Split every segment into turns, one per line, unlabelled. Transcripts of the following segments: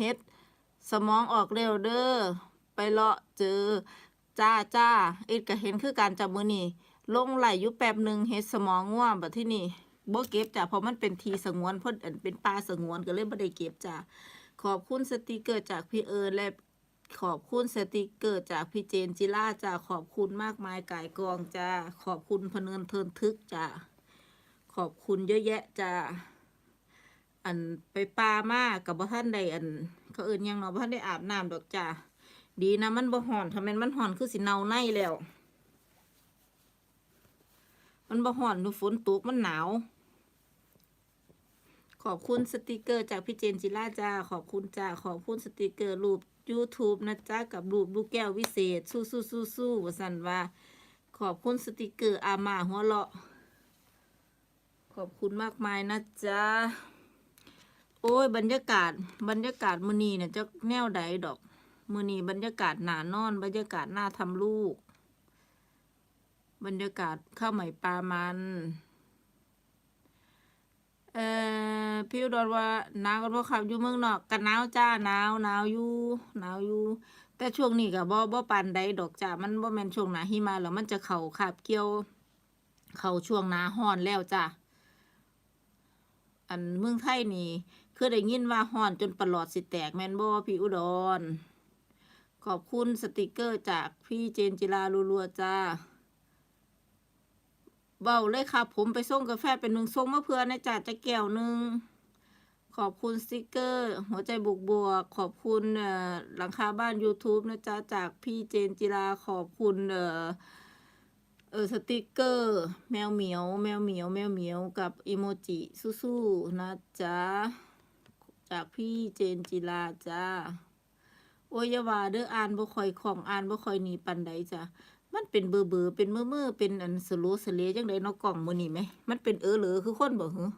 เฮ็ด สมองออกเร็วเด้อ ไปเลาะเจอ จ้าจ้าเอ็ดก็เห็นคือการจับมือนี่ ลงไหลอยู่แป๊บหนึ่งเฮ็ดสมองง่วงแบบที่นี่บ่เก็บจ้ะเพราะมันเป็นทีสงวนเพิ่นอันเป็นป่าสงวนก็เลยบ่ได้เก็บจ้ะขอบคุณสติกเกอร์จากพี่เอิญและขอบคุณสติกเกอร์จากพี่เจนจิล่าจ้ะขอบคุณมากมายกายกองจ้าขอบคุณพเนินเทินทึกจ้ะขอบคุณเยอะแยะจ้า อันไปปลามากกับบ่ท่านใดอัน เขาเอิ้นยังเนาะบ่ท่านได้อาบน้ำดอกจ้าดีนะมันบ่ห่อนทำไมมันห่อนคือสิเนาในแล้ว มันบ่ห่อนดูฝนตกมันหนาว ขอบคุณสติกเกอร์จากพี่เจนจิล่าจ้าขอบคุณจ้าขอบคุณสติกเกอร์รูป YouTube นะจ้ากับรูปลูกแก้ววิเศษ สู้สู้สู้สู้วสันว่า ขอบคุณสติกเกอร์อามาหัวเราะ ขอบคุณมากมายนะจ๊ะ โอ้ยบรรยากาศบรรยากาศมือนีเนี่ยจะแนวใดดอก มือนีบรรยากาศหนานอน บรรยากาศน่าทำลูก บรรยากาศข้าวใหม่ปลามันเอ่อพี่อุดรว่าหนาวกันบ่ครับอยู่เมืองนอกกันหนาวจ้าหนาวหนาวอยู่หนาวอยู่แต่ช่วงนี้ก็บ่บ่ปานใดดอกจ้ามันบ่แม่นช่วงหนาหิมะแล้วมันจะเข้าคาบเกี่ยว เข้าช่วงหน้าร้อนแล้วจ้าอันเมืองไทยนี่ คือได้ยินว่าร้อนจนประหลอดสิแตกแมนบ่พี่อุดร ขอบคุณสติกเกอร์จากพี่เจนจิลาลัวๆจ้าเบาเลยค่ะ ผมไปส่งกาแฟเป็นหนึ่งส่งมาเพื่อในจ่าจะแก้วหนึ่งขอบคุณสติกเกอร์ หัวใจบวกบวก ขอบคุณหลังคาบ้าน YouTube นะจ๊ะ จากพี่เจนจิลาขอบคุณเออเออสติกเกอร์ แมวเหมียว แมวเหมียว แมวเหมียวกับอีโมจิสู้ๆนะจ๊ะ จากพี่เจนจิลาจ้าโอยาว่าเด้ออ่านบ่ค่อยคล่องอ่านบ่ค่อยหนีปานใดจ้ะมันเป็นเบอร์เบอร์เป็นเมื่อเมื่อเป็นอันสโลสเลจังไดเนาะกล่องมือนี้ไหมมันเป็นเออเหลือคือคนบ่หือ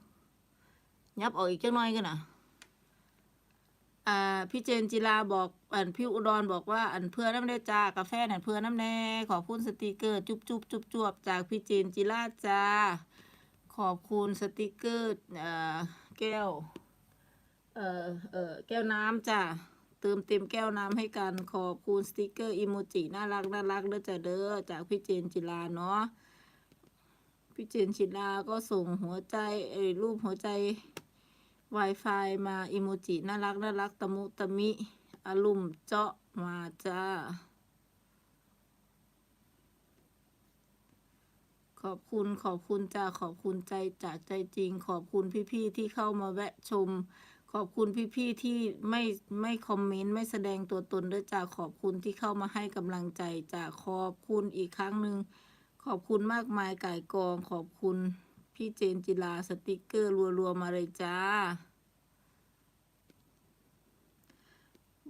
ยับออกอีกจังน่อยกันนะอ่าพี่เจนจิลาบอกอันพี่อุดรบอกว่าอันเพื่อน้ำได้จ้ากาแฟนั่นเพื่อน้ำแน่ขอบคุณสติกเกอร์จุบจุบจุบจวบจากพี่เจนจิลาจ้าขอบคุณสติกเกอร์อ่อแก้ว เอ่อเอ่อแก้วน้ำจ้าเติมเต็มแก้วน้ำให้กันขอบคุณสติกเกอร์อีโมจิน่ารักน่ารักเด้อจ้าเด้อจากพี่เจนจิลาเนาะพี่เจนจิลาก็ส่งหัวใจเอ้รูปหัวใจ Wi-Fi มาอีโมจิน่ารักน่ารักตะมุตะมิอารมณ์เจาะมาจ้าขอบคุณขอบคุณจ้าขอบคุณใจจากใจจริง ขอบคุณพี่ๆที่เข้ามาแวะชม ขอบคุณพี่ๆที่ไม่ไม่คอมเมนต์ไม่แสดงตัวตนด้วยจ้าขอบคุณที่เข้ามาให้กำลังใจจ้าขอบคุณอีกครั้งหนึ่งขอบคุณมากมายก่ายกอง ขอบคุณพี่เจนจิลาสติกเกอร์รัวๆมาเลยจ้า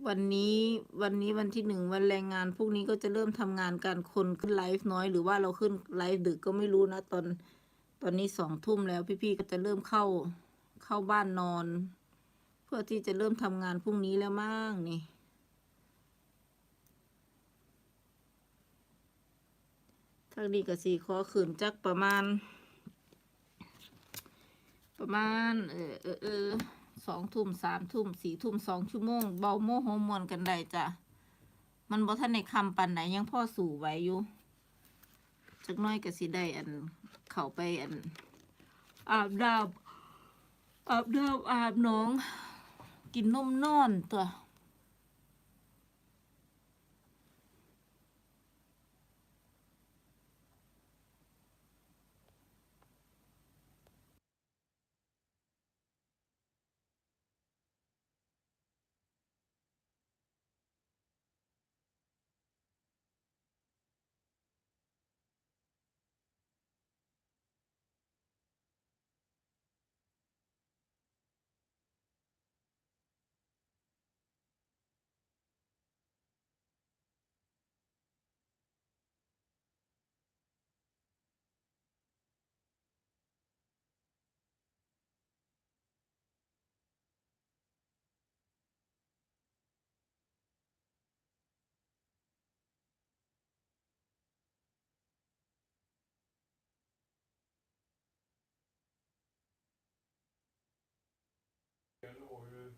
วันนี้วันนี้วันที่หนึ่งวันแรงงานพวกนี้ก็จะเริ่มทำงานการคนขึ้นไลฟ์น้อย หรือว่าเราขึ้นไลฟ์ดึกก็ไม่รู้นะตอนตอนนี้สองทุ่มแล้วพี่ๆก็จะเริ่มเข้าเข้าบ้านนอน พื่อที่จะเริ่มทำงานพรุ่งนี้แล้วมั้งนี่ ทางนี้ก็สี่ขอขืนจักประมาณ ประมาณ เออเออเออสองทุ่มสามทุ่มสี่ทุ่มสองชั่วโมง เบาโมโหมวนกันได้จ้ะ มันบ่ทันในคำปันไหนยังพ่อสู่ไหวอยู่จักน้อยก็สิได้อันเข้าไปอันอาบน้ำอาบน้ำอาบน้อง กินนมนอนตัว
也是我晕